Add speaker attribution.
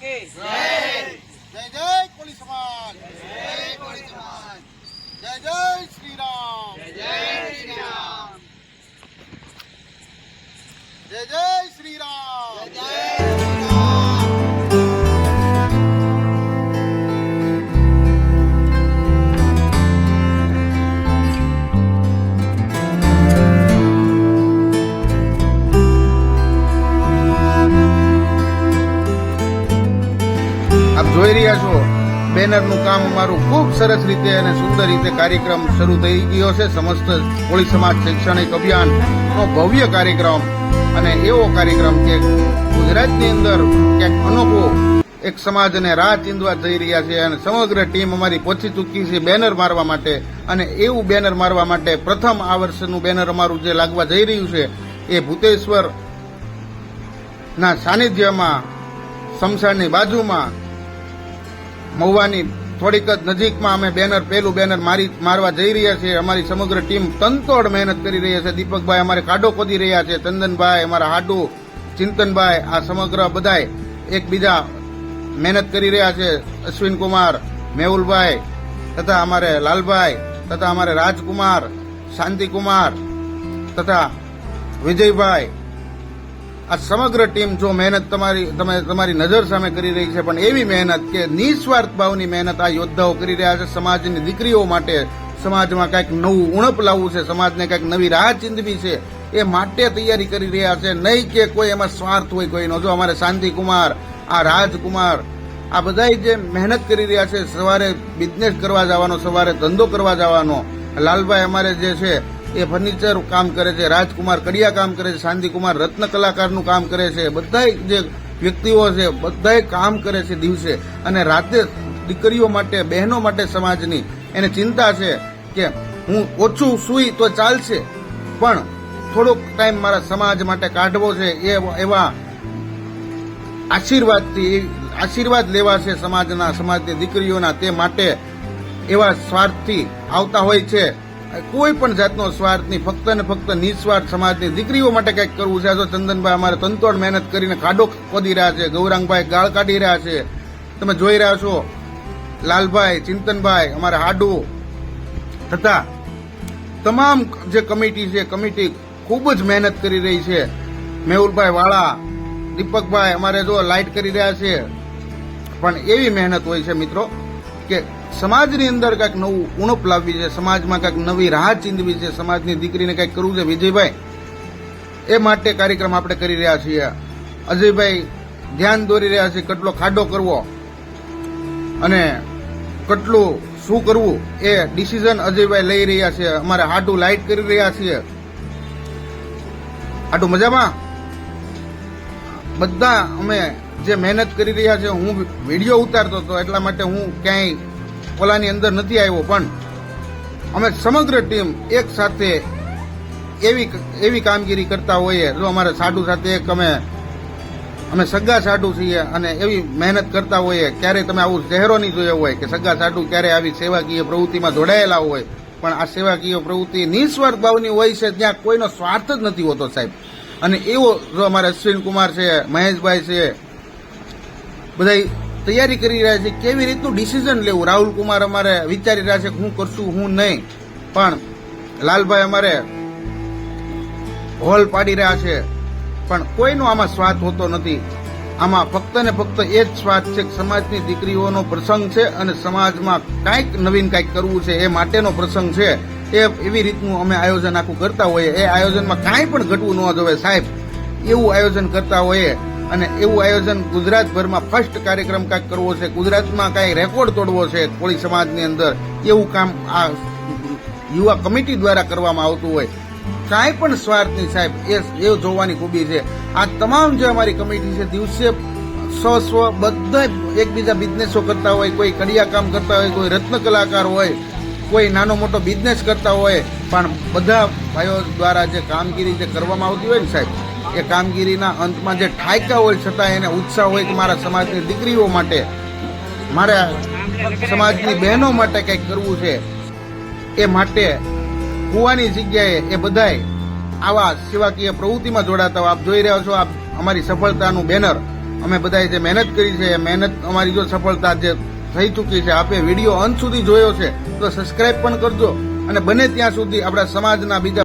Speaker 1: કી
Speaker 2: જય જય કોળી સમાજ જય જય શ્રી રામ જય જય શ્રી રામ
Speaker 3: જોઈ રહ્યા છો. બેનરનું કામ અમારું ખૂબ સરસ રીતે અને સુંદર રીતે કાર્યક્રમ શરૂ થઈ ગયો છે. સમસ્ત કોળી સમાજ શૈક્ષણિક અભિયાનનો ભવ્ય કાર્યક્રમ અને એવો કાર્યક્રમ કે ગુજરાતની અંદર ક્યાંક અનોખો એક સમાજને રાહ ચીંધવા જઈ રહ્યા છે અને સમગ્ર ટીમ અમારી પહોંચી ચૂકી છે બેનર મારવા માટે. અને એવું બેનર મારવા માટે પ્રથમ આ વર્ષનું બેનર અમારું જે લાગવા જઈ રહ્યું છે એ ભૂતેશ્વર ના સાનિધ્યમાં, શમશાનની બાજુમાં મહુવાની થોડીક જ નજીકમાં અમે બેનર પેલું બેનર મારી, મારવા જઈ રહ્યા છીએ. અમારી સમગ્ર ટીમ તનતોડ મહેનત કરી રહી છે. દીપકભાઈ અમારે કાડો ખોદી રહ્યા છે. ચંદનભાઈ, અમારા હાડુ, ચિંતનભાઈ, આ સમગ્ર બધાય એકબીજા મહેનત કરી રહ્યા છે. અશ્વિન કુમાર મેહુલભાઈ, તથા અમારે લાલભાઈ, તથા અમારે રાજકુમાર, શાંતિકુમાર, તથા વિજયભાઈ આ સમગ્ર ટીમ જો મહેનત તમારી તમે તમારી નજર સામે કરી રહી છે, પણ એવી મહેનત કે નિસ્વાર્થ ભાવની મહેનત આ યોદ્ધાઓ કરી રહ્યા છે. સમાજની દીકરીઓ માટે સમાજમાં કંઈક નવું ઉણપ લાવવું છે, સમાજને કંઈક નવી રાહ ચીંધવી છે, એ માટે તૈયારી કરી રહ્યા છે. નહીં કે કોઈ એમાં સ્વાર્થ હોય કોઈનો જો અમારે શાંતિકુમાર, આ રાજકુમાર, આ બધા જે મહેનત કરી રહ્યા છે, સવારે બિઝનેસ કરવા જવાનો, સવારે ધંધો કરવા જવાનો, લાલભાઈ અમારે જે છે એ ફર્નિચર કામ કરે છે, રાજકુમાર કડિયા કામ કરે છે, શાંતિકુમાર રત્ન કલાકારનું કામ કરે છે, બધાય જે વ્યક્તિઓ છે, બધાય કામ કરે છે દિવસે. અને રાતે દીકરીઓ માટે, બહેનો માટે સમાજની એને ચિંતા છે કે હું ઓછું સુઈ તો ચાલશે, પણ થોડોક ટાઈમ મારા સમાજ માટે કાઢવો છે, એ એવા આશીર્વાદથી, આશીર્વાદ લેવા છે સમાજના, સમાજની દીકરીઓના તે માટે એવા સ્વાર્થથી આવતા હોય છે. કોઈ પણ જાતનો સ્વાર્થ નહીં. ફક્ત ને ફક્ત નિસ્વાર્થ સમાજની દીકરીઓ માટે કંઈક કરવું છે. જો ચંદનભાઈ અમારે તંતોડ મહેનત કરીને ખાડો ખોદી રહ્યા છે, ગૌરાંગભાઈ ગાળ કાઢી રહ્યા છે. તમે જોઈ રહ્યા છો, લાલભાઈ, ચિંતનભાઈ, અમારે હાડુ તથા તમામ જે કમિટી છે, કમિટી ખૂબ જ મહેનત કરી રહી છે. મેહુલભાઈ વાળા, દીપકભાઈ અમારે જો લાઇટ કરી રહ્યા છે. પણ એવી મહેનત હોય છે મિત્રો કે સમાજની અંદર કંઈક નવું ઉણપ લાવવી છે, સમાજમાં કંઈક નવી રાહ ચીંધવી છે, સમાજની દીકરીને કંઈક કરવું છે, વિજયભાઈ, એ માટે કાર્યક્રમ આપણે કરી રહ્યા છીએ. અજયભાઈ, ધ્યાન દોરી રહ્યા છે કેટલો ખાડો કરવો અને કેટલું શું કરવું એ ડિસિઝન અજયભાઈ લઈ રહ્યા છે. અમારે હાડું લાઇટ કરી રહ્યા છીએ. હાડું મજામાં? બધા અમે જે મહેનત કરી રહ્યા છે, હું વીડિયો ઉતારતો હતો, એટલા માટે હું ક્યાંય ઓલાની અંદર નથી આવ્યો, પણ અમે સમગ્ર ટીમ એક સાથે એવી એવી કામગીરી કરતા હોઈએ. જો અમારે સાડુ સાથે એક અમે અમે સગા સાડુ છીએ અને એવી મહેનત કરતા હોઈએ. ક્યારેય તમે આવું ચહેરો નહીં જોયો હોય કે સગા સાડુ ક્યારે આવી સેવાકીય પ્રવૃત્તિમાં જોડાયેલા હોય. પણ આ સેવાકીય પ્રવૃત્તિ નિસ્વાર્થ ભાવની હોય છે, ત્યાં કોઈનો સ્વાર્થ જ નથી હોતો, સાહેબ. અને એવો જો અમારે અશ્વિન કુમાર છે, મહેશભાઈ છે બધા તૈયારી કરી રહ્યા છે, કેવી રીતનું ડિસિઝન લેવું? રાહુલ કુમાર અમારે વિચારી રહ્યા છે હું કરશું, હું નહીં. પણ લાલભાઈ અમારે હોલ પાડી રહ્યા છે. પણ કોઈનો આમાં સ્વાદ હોતો નથી. આમાં ફક્ત ને ફક્ત એ જ સ્વાદ છે કે સમાજની દીકરીઓનો પ્રસંગ છે અને સમાજમાં કાંઈક નવીન કાંઈક કરવું છે, એ માટેનો પ્રસંગ છે. એ એવી રીતનું અમે આયોજન આખું કરતા હોઈએ. એ આયોજનમાં કાંઈ પણ ઘટવું ન જોવે સાહેબ. એવું આયોજન કરતા હોઈએ. અને એવું આયોજન ગુજરાતભરમાં ફર્સ્ટ કાર્યક્રમ કાંઈક કરવો છે, ગુજરાતમાં કાંઈ રેકોર્ડ તોડવો છે કોળી સમાજની અંદર, એવું કામ આ યુવા કમિટી દ્વારા કરવામાં આવતું હોય. કાંઈ પણ સ્વાર્થની સાહેબ, એ એ જોવાની ખૂબી છે. આ તમામ જે અમારી કમિટી છે, દિવસે સ્વ સ્વ બધા એકબીજા બિઝનેસો કરતા હોય, કોઈ કડિયા કામ કરતા હોય, કોઈ રત્ન કલાકાર હોય, કોઈ નાનો મોટો બિઝનેસ કરતા હોય, પણ બધા ભાઈઓ દ્વારા જે કામગીરી જે કરવામાં આવતી હોય ને સાહેબ એ કામગીરીના અંતમાં જે ઠાયકા હોય છતાં એને ઉત્સાહ હોય કે મારા સમાજની દીકરીઓ માટે, મારા સમાજની બહેનો માટે કંઈક કરવું છે, એ માટે કુવાની જગ્યાએ એ બધાએ આવા સેવાકીય પ્રવૃત્તિમાં જોડાતા આપ જોઈ રહ્યા છો, આપ અમારી સફળતાનું બેનર. અમે બધાએ જે મહેનત કરી છે મહેનત અમારી જો સફળતા જે થઈ ચૂકી છે, આપે વીડિયો અંત સુધી જોયો છે, તો સબસ્ક્રાઇબ પણ કરજો અને બને ત્યાં સુધી આપણા સમાજના બીજા